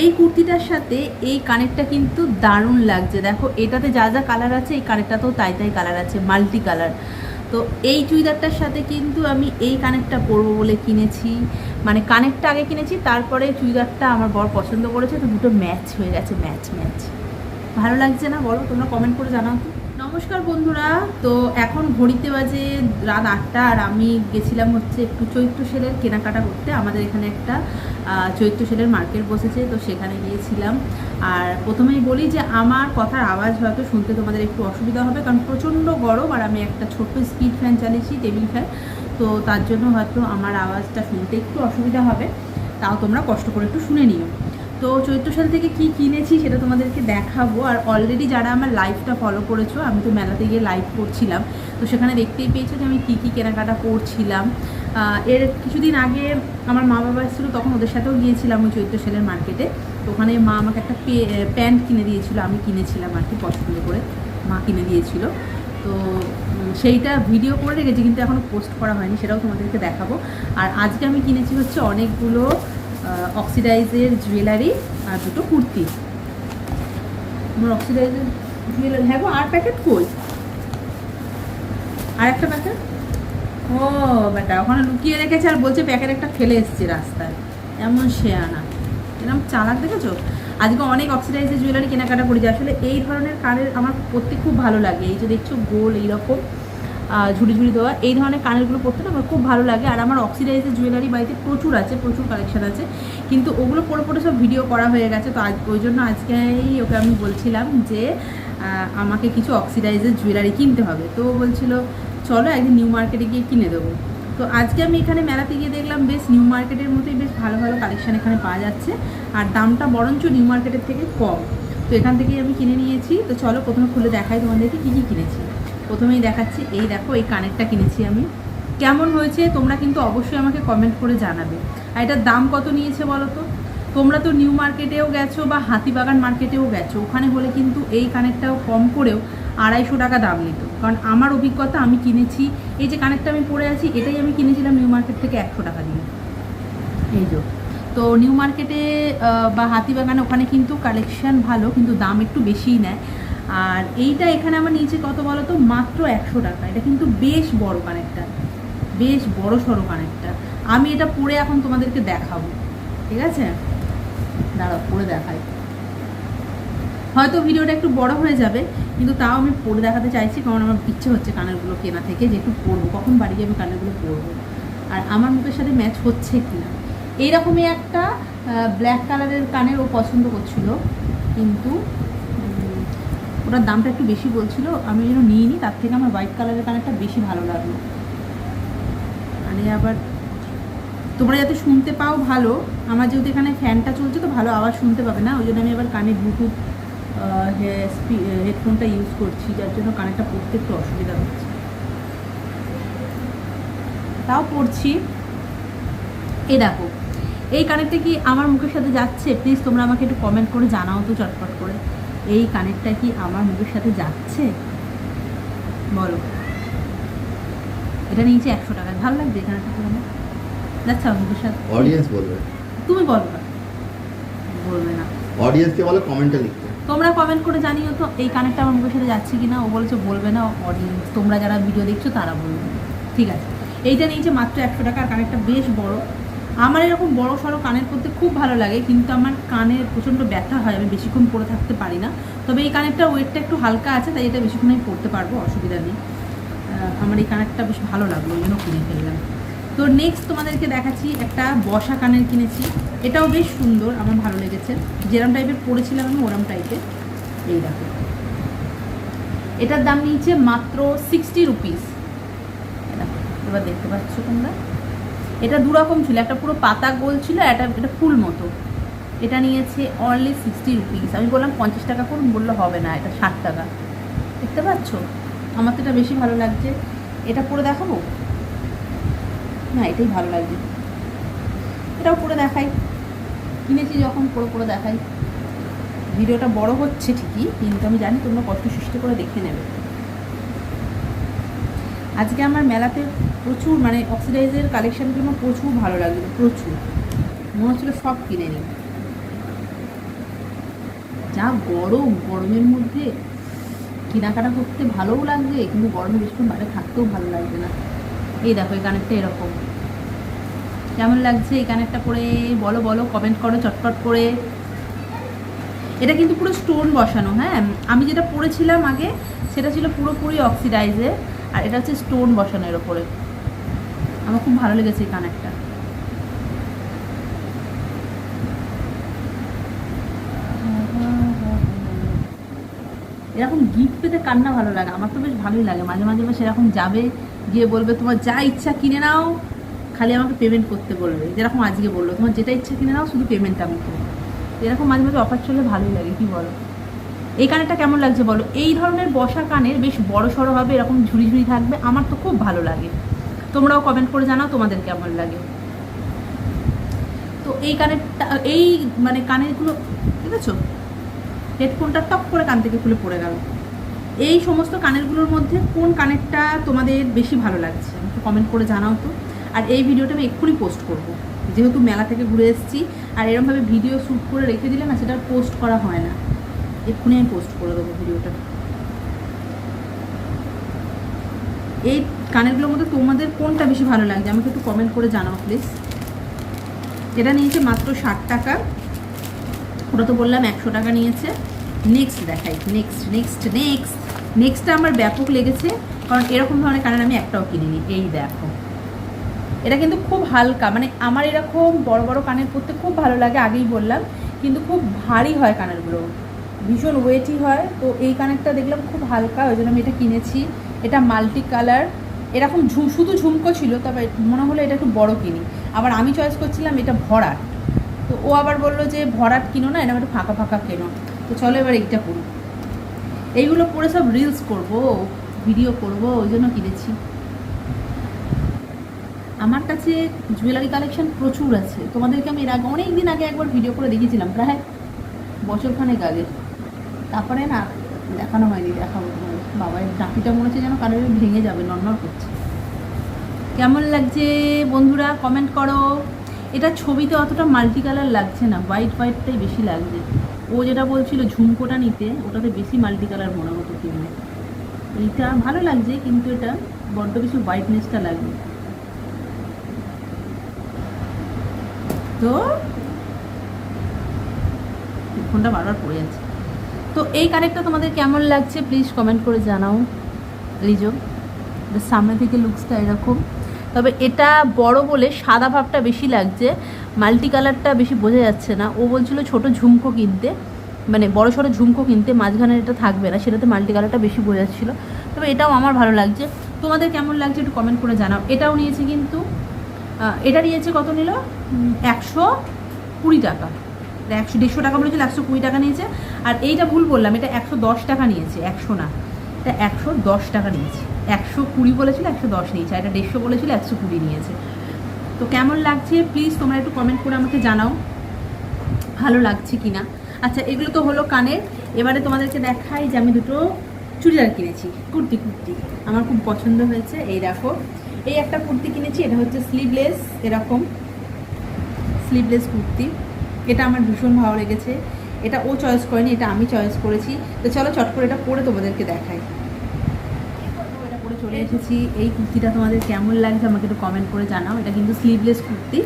এই কুর্তিটার সাথে এই কানেরটা কিন্তু দারুণ লাগছে। দেখো, এটাতে যা যা কালার আছে, এই কানেরটাতেও তাই তাই কালার আছে মাল্টি কালার তো এই চুড়িদারটার সাথে কিন্তু আমি এই কানেরটা পরবো বলে কিনেছি। মানে কানেরটা আগে কিনেছি, তারপরে চুড়িদারটা আমার বর পছন্দ করেছে, তো দুটো ম্যাচ হয়ে গেছে ম্যাচ ম্যাচ ভালো লাগছে না বলো? তোমরা কমেন্ট করে জানাও তো। নমস্কার বন্ধুরা, তো এখন ঘড়িতে বাজে রাত আটটা, আর আমি গেছিলাম হচ্ছে একটু চৈত্র সেলের কেনাকাটা করতে। আমাদের এখানে একটা চৈত্র সেলের মার্কেট বসেছে, তো সেখানে গিয়েছিলাম। আর প্রথমেই বলি যে আমার কথার আওয়াজ হয়তো শুনতে তোমাদের একটু অসুবিধা হবে, কারণ প্রচণ্ড গরম আর আমি একটা ছোট্ট স্পিড ফ্যান চালিয়েছি, টেবিল ফ্যান। তো তার জন্য হয়তো আমার আওয়াজটা শুনতে একটু অসুবিধা হবে, তাও তোমরা কষ্ট করে একটু শুনে নিও। তো চৈত্রশাল থেকে কি কিনেছি সেটা তোমাদেরকে দেখাবো। আর অলরেডি যারা আমার লাইভটা ফলো করেছ, আমি তো মেলাতে গিয়ে লাইভ করছিলাম। তো সেখানে দেখতেই পেয়েছ যে আমি কী কী কেনাকাটা করছিলাম। এর কিছুদিন আগে আমার মা বাবা এসেছিল, তখন ওদের সাথেও গিয়েছিলাম ওই চৈত্র চৈত্রশালের মার্কেটে তো ওখানে মা আমাকে একটা প্যান্ট কিনে দিয়েছিল, আমি কিনেছিলাম আর কি পছন্দ করে। মা কিনে দিয়েছিল। তো সেইটা ভিডিও করে রেখেছি, কিন্তু এখনও পোস্ট করা হয়নি, সেটাও তোমাদেরকে দেখাবো। আর আজকে আমি কিনেছি হচ্ছে অনেকগুলো অক্সিডাইজের জুয়েলারি আর দুটো কুর্তি। আমার অক্সিডাইজের জুয়েলারি হ্যাঁ গো, আর প্যাকেট কই? আর একটা প্যাকেট ও, বেটা, ওখানে লুকিয়ে রেখেছে আর বলছে প্যাকেট একটা ফেলে এসছে রাস্তায়। এমন আনা এরকম চালাক দেখেছ? আজকে অনেক অক্সিডাইজের জুয়েলারি কেনাকাটা করেছি। আসলে এই ধরনের কানের আমার পরতে খুব ভালো লাগে। এই যে দেখছ, গোল, এইরকম। ঝুড়ি ঝুড়ি দেওয়া। এই ধরনের কানেরগুলো পরতে না আমার খুব ভালো লাগে। আর আমার অক্সিডাইজের জুয়েলারি বাড়িতে প্রচুর আছে, প্রচুর কালেকশান আছে। কিন্তু ওগুলো পরে পরে সব ভিডিও করা হয়ে গেছে। তো আজ ওই জন্য আজকেই ওকে আমি বলছিলাম যে আমাকে কিছু অক্সিডাইজের জুয়েলারি কিনতে হবে। তো বলছিল, চলো একদিন নিউ মার্কেটে গিয়ে কিনে দেবো। তো আজকে আমি এখানে মেলাতে গিয়ে দেখলাম, বেশ নিউ মার্কেটের মতোই বেশ ভালো ভালো কালেকশান এখানে পাওয়া যাচ্ছে। আর দামটা বরঞ্চ নিউ মার্কেটের থেকে কম। তো এখান থেকেই আমি কিনে নিয়েছি। তো চলো প্রথমে খুলে দেখাই তোমাদেরকে কী কী কিনেছি। প্রথমেই দেখাচ্ছি, এই দেখো, এই কানেরটা কিনেছি আমি। কেমন হয়েছে তোমরা কিন্তু অবশ্যই আমাকে কমেন্ট করে জানাবে। আর এটার দাম কত নিয়েছে বলো তো? তোমরা তো নিউ মার্কেটেও গেছো বা হাতিবাগান মার্কেটেও গেছো, ওখানে হলে কিন্তু এই কানেরটাও কম করেও আড়াইশো টাকা দাম নিত। কারণ আমার অভিজ্ঞতা, আমি কিনেছি, এই যে কানেরটা আমি পরে আছি, এটাই আমি কিনেছিলাম নিউ মার্কেট থেকে একশো টাকা দিয়ে। এই যে, তো নিউ মার্কেটে বা হাতিবাগানে ওখানে কিন্তু কালেকশান ভালো, কিন্তু দাম একটু বেশিই নেয়। আর এইটা এখানে আমার নিচে কত বলো তো মাত্র একশো টাকা। এটা কিন্তু বেশ বড় কানেরটা বেশ বড় সড়ো কানেরটা আমি এটা পরে এখন তোমাদেরকে দেখাবো। ঠিক আছে? দাঁড়াও, পরে দেখাই। হয়তো ভিডিওটা একটু বড় হয়ে যাবে, কিন্তু তাও আমি পরে দেখাতে চাইছি, কারণ আমার ইচ্ছে হচ্ছে কানেরগুলো কেনা থেকে যে একটু পরবো। কখন বাড়ি গিয়ে আমি কানেরগুলো পরবো? আর আমার মুখের সাথে ম্যাচ হচ্ছে কি না এইরকমই একটা ব্ল্যাক কালারের কানের ও পছন্দ করছিল, কিন্তু ওটার দামটা একটু বেশি বলছিল, আমি যেন নিয়ে নিই তার থেকে আমার হোয়াইট কালারের কানেরটা বেশি ভালো লাগল। আরে আবার তোমরা যাতে শুনতে পাও ভালো, আমার যেহেতু এখানে ফ্যানটা চলছে তো ভালো আওয়াজ শুনতে পাবে না, ওই জন্য আমি আবার কানে ব্লুটুথ হেডফোনটা ইউজ করছি, যার জন্য কানেরটা পড়তে একটু অসুবিধা হচ্ছে। তাও পড়ছি। এ দেখো, এই কানেরটা কি আমার মুখের সাথে যাচ্ছে? প্লিজ তোমরা আমাকে একটু কমেন্ট করে জানাও তো চটপট করে। এই কানেরটা কি আমার মুখের সাথে যাচ্ছে? বলো। এটা নিয়েছে একশো টাকা ভালো লাগছে এই কানেরটা আমার? যাচ্ছে আমার মুখের সাথে অডিয়েন্স বলবে। তুমি বলো না। বলবে না। অডিয়েন্সকে বলো কমেন্টে লিখতে তোমরা কমেন্ট করে জানিও তো এই কানেরটা আমার মুখের সাথে যাচ্ছে কি না ও বলেছে বলবে না অডিয়েন্স তোমরা যারা ভিডিও দেখছ তারা বলবে। ঠিক আছে। এইটা নিয়েছে মাত্র একশো টাকা আর কানেরটা বেশ বড়। আমার এরকম বড় সড়ো কানের করতে খুব ভালো লাগে, কিন্তু আমার কানে প্রচণ্ড ব্যথা হয়, আমি বেশিক্ষণ পরে থাকতে পারি না। তবে এই কানেরটা ওয়েটটা একটু হালকা আছে, তাই এটা বেশিক্ষণ আমি পরতে পারব, অসুবিধা নেই। আমার এই কানেরটা বেশ ভালো লাগল, ওই জন্য কিনে ফেললাম। তো নেক্সট তোমাদেরকে দেখাচ্ছি একটা বসা কানের কিনেছি, এটাও বেশ সুন্দর, আমার ভালো লেগেছে। যেরম টাইপের পরেছিলাম আমি, ওরম টাইপের এই দেখো। এটার দাম নিয়েছে মাত্র সিক্সটি রুপিস এবার দেখতে পাচ্ছ তোমরা। এটা দুরকম ছিল, একটা পুরো পাতা গোল ছিল একটা এটা ফুল মতো। এটা নিয়েছে অনলি সিক্সটি রুপিস আমি বললাম পঞ্চাশ টাকা করুন, বলল হবে না, এটা ষাট টাকা। দেখতে পাচ্ছ? আমার তো এটা বেশি ভালো লাগছে। এটা পরে দেখাবো? না, এটাই ভালো লাগছে। এটাও পরে দেখাই। কিনেছি যখন, পরে পরে দেখাই। ভিডিওটা বড় হচ্ছে ঠিকই, কিন্তু আমি জানি তোমরা কষ্ট সৃষ্টি করে দেখে নেবে। আজকে আমার মেলাতে প্রচুর মানে অক্সিডাইজের কালেকশনগুলো আমার প্রচুর ভালো লাগল, প্রচুর। মনে হচ্ছিল সব কিনে নিই। যা গরম, গরমের মধ্যে কেনাকাটা করতে ভালোও লাগবে, কিন্তু গরমে বেশিক্ষণ বাইরে থাকতেও ভালো লাগবে না। এই দেখো, এই কানেরটা এরকম। কেমন লাগছে এই কানেরটা পরে? বলো বলো কমেন্ট করো, চটপট করে। এটা কিন্তু পুরো স্টোন বসানো হ্যাঁ? আমি যেটা পরেছিলাম আগে, সেটা ছিল পুরোপুরি অক্সিডাইজে আর এটা হচ্ছে স্টোন বসানো এর ওপরে। আমার খুব ভালো লেগেছে এই কানেরটা। এরকম গিফট পেতে কান্না ভালো লাগে? আমার তো বেশ ভালোই লাগে। মাঝে মাঝে বা সেরকম যাবে, গিয়ে বলবে, তোমার যা ইচ্ছা কিনে নাও। খালি আমাকে পেমেন্ট করতে বলবে। যেরকম আজকে বলল, তোমার যেটা ইচ্ছা কিনে নাও, শুধু পেমেন্ট আমি করব। এরকম মাঝে মাঝে অফার চললে ভালোই লাগে, কি বলো? এই কানেরটা কেমন লাগছে বলো? এই ধরনের বসা কানের বেশ বড় সড়ো হবে, এরকম ঝুড়ি ঝুড়ি থাকবে, আমার তো খুব ভালো লাগে। তোমরাও কমেন্ট করে জানাও তোমাদের কেমন লাগে। তো এই কানেরটা এই মানে কানেরগুলো আছে হেডফোনটা টপ করে কান থেকে খুলে পড়ে গেল। এই সমস্ত কানেরগুলোর মধ্যে কোন কানেরটা তোমাদের বেশি ভালো লাগছে? আমাকে কমেন্ট করে জানাও তো। আর এই ভিডিওটা আমি এক্ষুনি পোস্ট করব। যেহেতু মেলা থেকে ঘুরে এসেছি, আর এরকমভাবে ভিডিও শ্যুট করে রেখে দিলে না, সেটা পোস্ট করা হয় না। এক্ষুনি আমি পোস্ট করে দেবো ভিডিওটা এই কানেরগুলোর মধ্যে তোমাদের কোনটা বেশি ভালো লাগছে? আমাকে একটু কমেন্ট করে জানাও প্লিজ এটা নিয়েছে মাত্র ষাট টাকা। ওটা তো বললাম একশো টাকা নিয়েছে। নেক্সট দেখাই। নেক্সট নেক্সট নেক্সট নেক্সটটা আমার ব্যাপক লেগেছে। কারণ এরকম ধরনের কানের আমি একটাও কিনিনি। এই দেখো। এটা কিন্তু খুব হালকা। মানে আমার এরকম বড় বড় কানের পরতে খুব ভালো লাগে, আগেই বললাম। কিন্তু খুব ভারী হয় কানেরগুলো। ভীষণ ওয়েটই হয়। তো এই কানেরটা দেখলাম খুব হালকা। ওই জন্য আমি এটা কিনেছি। এটা মাল্টি কালার এরকম ঝুম, শুধু ঝুমকো ছিল, তবে মনে হলো এটা একটু বড় কিনি। আবার আমি চয়েস করছিলাম এটা ভরাট। তো ও আবার বলল যে, ভরাট কিনো না এটা একটু ফাঁকা ফাঁকা কেনো। তো চলো এবার এইটা করি। এইগুলো পরে সব রিলস করব ভিডিও করব, ওই জন্য কিনেছি। আমার কাছে জুয়েলারি কালেকশন প্রচুর আছে। তোমাদেরকে আমি এর আগে অনেক দিন আগে একবার ভিডিও করে দেখিয়েছিলাম, প্রায় বছরখানেক আগে। তারপরে না, দেখানো হয়নি, দেখাবো। বাবার ডাকিটা মনে হচ্ছে যেন কারোর ভেঙে যাবে নর্মাল করছে। কেমন লাগছে বন্ধুরা? কমেন্ট করো। এটা ছবিতে অতটা মাল্টি কালার লাগছে না হোয়াইট হোয়াইটটাই বেশি লাগছে। ও যেটা বলছিল ঝুমকোটা নিতে, ওটাতে বেশি মাল্টি কালার মনে হতো কিনলে এইটা ভালো লাগছে, কিন্তু এটা বড্ড বেশি হোয়াইটনেসটা লাগবে তো ফোনটা বারবার পড়ে যাচ্ছে। তো এই কানেরটা তোমাদের কেমন লাগছে? প্লিজ কমেন্ট করে জানাও এটার সামনে থেকে লুকসটা এরকম। তবে এটা বড় বলে সাদা ভাবটা বেশি লাগছে মাল্টি কালারটা বেশি বোঝা যাচ্ছে না। ও বলছিল ছোট ঝুমকো কিনতে মানে বড় সড়ো ঝুমকো কিনতে মাঝখানে এটা থাকবে না, সেটাতে মাল্টি কালারটা বেশি বোঝা যাচ্ছিল। তবে এটাও আমার ভালো লাগছে। তোমাদের কেমন লাগছে একটু কমেন্ট করে জানাও। এটাও নিয়েছে কিন্তু এটা নিয়েছে কত নিল? একশো কুড়ি টাকা। একশো দেড়শো টাকা বলেছিল, একশো কুড়ি টাকা নিয়েছে। আর এইটা ভুল বললাম, এটা একশো দশ টাকা নিয়েছে, একশো না। এটা একশো দশ টাকা নিয়েছে। একশো কুড়ি বলেছিল, একশো দশ নিয়েছে এটা দেড়শো বলেছিল, একশো কুড়ি নিয়েছে। তো কেমন লাগছে? প্লিজ তোমরা একটু কমেন্ট করে আমাকে জানাও, ভালো লাগছে কি না আচ্ছা এগুলো তো হলো কানের। এবারে তোমাদেরকে দেখাই যে আমি দুটো চুড়িদার কিনেছি, কুর্তি কুর্তি। আমার খুব পছন্দ হয়েছে, এই দেখো। এই একটা কুর্তি কিনেছি, এটা হচ্ছে স্লিভলেস এরকম। স্লিভলেস কুর্তি। এটা আমার ভীষণ ভালো লেগেছে। এটা ও চয়েস করেনি, এটা আমি চয়েস করেছি। তো চলো চট করে এটা পরে তোমাদেরকে দেখাই। পরে চলে এসেছি। এই কুর্তিটা তোমাদের কেমন লাগছে আমাকে একটু কমেন্ট করে জানাও। এটা কিন্তু স্লিভলেস কুর্তি।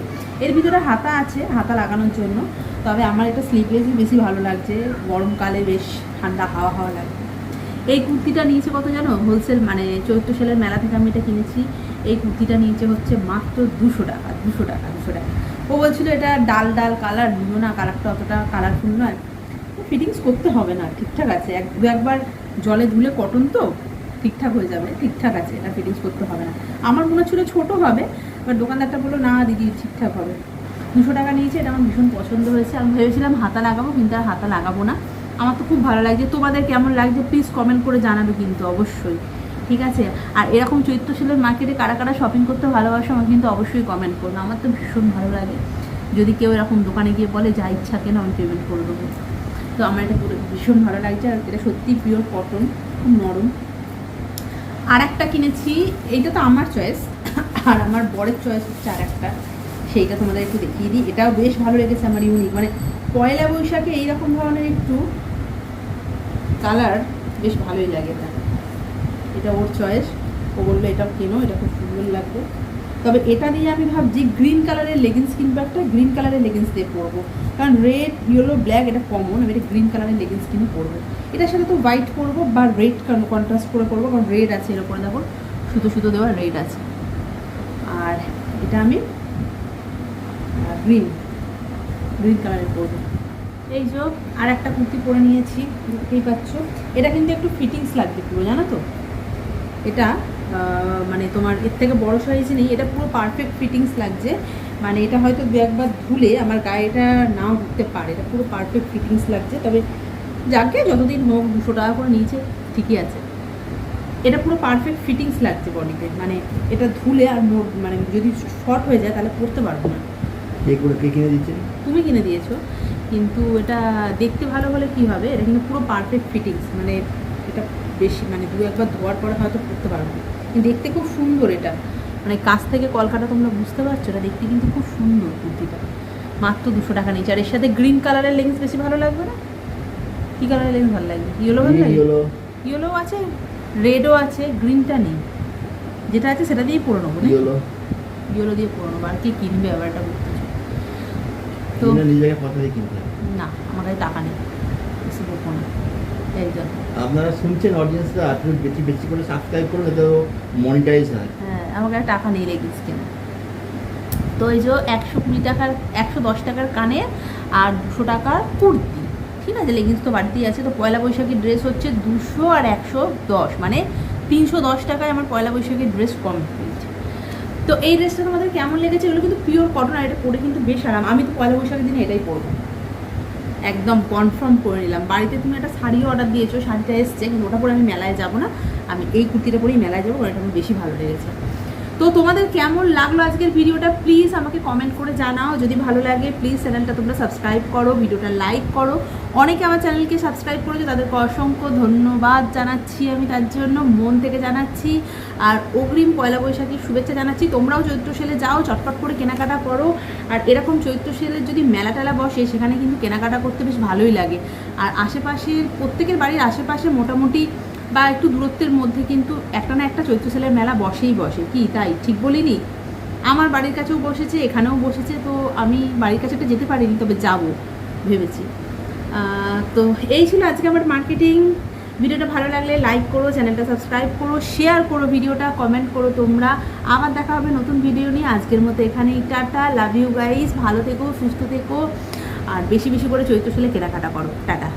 এর ভিতরে হাতা আছে, হাতা লাগানোর জন্য। তবে আমার এটা স্লিভলেসই বেশি ভালো লাগছে। গরমকালে বেশ ঠান্ডা হাওয়া হাওয়া লাগবে এই কুর্তিটা নিয়েছে কত জানো? হোলসেল মানে চৈত্র সেলের মেলা থেকে আমি এটা কিনেছি। এই কুর্তিটা নিয়েছে হচ্ছে মাত্র দুশো টাকা দুশো টাকা দুশো টাকা। ও বলছিল এটা ডাল ডাল কালার নিও না কালারটা অতটা কালারফুল নয়। ফিটিংস করতে হবে না, ঠিকঠাক আছে। এক, দু একবার জলে ধুলে কটন তো ঠিকঠাক হয়ে যাবে, ঠিকঠাক আছে, এটা ফিটিংস করতে হবে না। আমার মনে হচ্ছিল ছোটো হবে এবার দোকানদারটা বলল, না দিদি, ঠিকঠাক হবে। দুশো টাকা নিয়েছে, এটা আমার ভীষণ পছন্দ হয়েছে। আমি ভেবেছিলাম হাতা লাগাবো, কিন্তু আর হাতা লাগাবো না। আমার তো খুব ভালো লাগছে। তোমাদের কেমন লাগছে? প্লিজ কমেন্ট করে জানাবে কিন্তু, অবশ্যই। ঠিক আছে? আর এরকম চৈত্র সেলের মার্কেটে কারা কারা শপিং করতে ভালোবাসো আমাকে কিন্তু অবশ্যই কমেন্ট করবে। আমার তো ভীষণ ভালো লাগে। যদি কেউ এরকম দোকানে গিয়ে বলে, যা ইচ্ছা কেন, আমি পেমেন্ট করে দেবো। তো আমার এটা পুরো ভীষণ ভালো লাগছে। আর এটা সত্যি পিওর কটন খুব নরম। আর একটা কিনেছি, এইটা তো আমার চয়েস আর আমার বরের চয়েস হচ্ছে আর একটা। সেইটা তোমাদের একটু দেখিয়ে দিই। এটাও বেশ ভালো লেগেছে আমার ইউনিক মানে পয়লা বৈশাখে এইরকম ধরনের একটু কালার বেশ ভালোই লাগে এটা। এটা ওর চয়েস ও বলল, এটা কেনো? এটা খুব সুন্দর লাগবে। তবে এটা নিয়ে আমি ভাবছি গ্রিন কালারের লেগিংস কিনবো একটা গ্রিন কালারের লেগিংস দিয়ে পরবো। কারণ রেড ইয়েলো ব্ল্যাক এটা কমন আমি এটা গ্রিন কালারের লেগিংস কিনে পরবো। এটার সাথে তো হোয়াইট পরবো বা রেড কন্ট্রাস্ট করে পরবো, কারণ রেড আছে এর দেখো সুতো সুতো দেওয়া রেড আছে। আর এটা আমি গ্রিন গ্রিন কালারের পরবো। এই যে, আর একটা কুর্তি পরে নিয়েছি, দেখতেই পাচ্ছ। এটা কিন্তু একটু ফিটিংস লাগবে পুরো, জানো তো? এটা মানে তোমার এর থেকে বড় সাইজ নেই এটা পুরো পারফেক্ট ফিটিংস লাগছে। মানে এটা হয়তো দু একবার ধুলে আমার গায়েটা নাও ঢুকতে পারে এটা পুরো পারফেক্ট ফিটিংস লাগছে। তবে যাকে যতদিন হোক দুশো টাকা করে নিয়েছে ঠিকই আছে। এটা পুরো পারফেক্ট ফিটিংস লাগছে বডিতে মানে এটা ধুলে আর মোট মানে যদি শর্ট হয়ে যায় তাহলে পরতে পারব না। কিনে তুমি কিনে দিয়েছ। কিন্তু এটা দেখতে ভালো হলে কি হবে? এটা কিন্তু পুরো পারফেক্ট ফিটিংস মানে এটা বেশি মানে দু একবার ধোয়ার পরে হয়তো পরতে পারব দেখতে খুব সুন্দর এটা। মানে কাছ থেকে কলকাতা তোমরা বুঝতে পারছ এটা দেখতে কিন্তু খুব সুন্দর কুর্তিটা। মাত্র দুশো টাকা নিচে আর এর সাথে গ্রিন কালারের লেন্স বেশি ভালো লাগবে না? কী কালারের লেন্স ভালো লাগবে? ইয়েলো ভালো লাগবে? ইয়েলো আছে রেডও আছে গ্রিনটা নেই। যেটা আছে সেটা দিয়েই পরে নেব হলো ইয়েলো দিয়ে পরে নেব। আর কে কিনবে আবার এটা বুঝতেছো তো। না আমার কাছে টাকা নেই। বেশি না। আপনারা শুনছেন অডিয়েন্সরা আপনি বেশি বেশি করে সাবস্ক্রাইব করুন এতে মনিটাইজ হয়। হ্যাঁ আমার কাছে টাকা নেই লেগিংস কেনা তো এই যে একশো কুড়ি টাকার একশো দশ টাকার কানে আর দুশো টাকার কুর্তি ঠিক আছে? লেগিংস তো বাড়তেই আছে। তো পয়লা বৈশাখীর ড্রেস হচ্ছে দুশো আর একশো দশ মানে তিনশো দশ টাকায় আমার পয়লা বৈশাখীর ড্রেস কম হয়েছে তো এই ড্রেসটা তোমাদের কেমন লেগেছে? এগুলো কিন্তু পিওর কটন আর এটা পরে কিন্তু বেশ আরাম। আমি তো পয়লা বৈশাখের দিনে এটাই পরবো। একদম কনফার্ম করে নিলাম। বাড়িতে তুমি একটা শাড়িও অর্ডার দিয়েছ, শাড়িটা এসছে, কিন্তু ওটা পরে আমি মেলায় যাব না। আমি এই কুর্তিটা পরেই মেলায় যাব, কারণ এটা আমার বেশি ভালো লেগেছে। তো তোমাদের কেমন লাগল আজকের ভিডিওটা? প্লিজ আমাকে কমেন্ট করে জানাও। যদি ভালো লাগে প্লিজ চ্যানেলটা তোমরা সাবস্ক্রাইব করো, ভিডিওটা লাইক করো। অনেকে আমার চ্যানেলকে সাবস্ক্রাইব করেছে, তাদেরকে অসংখ্য ধন্যবাদ জানাচ্ছি আমি, তার জন্য মন থেকে জানাচ্ছি। আর অগ্রিম পয়লা বৈশাখীর শুভেচ্ছা জানাচ্ছি। তোমরাও চৈত্র সেলে যাও, চটপট করে কেনাকাটা করো। আর এরকম চৈত্র সেলের যদি মেলা টেলা বসে, সেখানে কিন্তু কেনাকাটা করতে বেশ ভালোই লাগে। আর আশেপাশের, প্রত্যেকের বাড়ির আশেপাশে মোটামুটি বা একটু দূরত্বের মধ্যে কিন্তু একটা না একটা চৈত্র সেলের মেলা বসেই বসে। কি, তাই? ঠিক বলিনি? আমার বাড়ির কাছেও বসেছে, এখানেও বসেছে, তো আমি বাড়ির কাছে যেতে পারিনি, তবে যাব, ভেবেছি। তো এই ছিল আজকে আমার মার্কেটিং ভিডিওটা ভালো লাগলে লাইক করো, চ্যানেলটা সাবস্ক্রাইব করো শেয়ার করো ভিডিওটা কমেন্ট করো তোমরা। আবার দেখা হবে নতুন ভিডিও নিয়ে। আজকের মতো এখানেই টাটা লাভ ইউ গাইস ভালো থেকো, সুস্থ থেকো, আর বেশি বেশি করে চৈত্র সেলে কেনাকাটা করো। টাটা।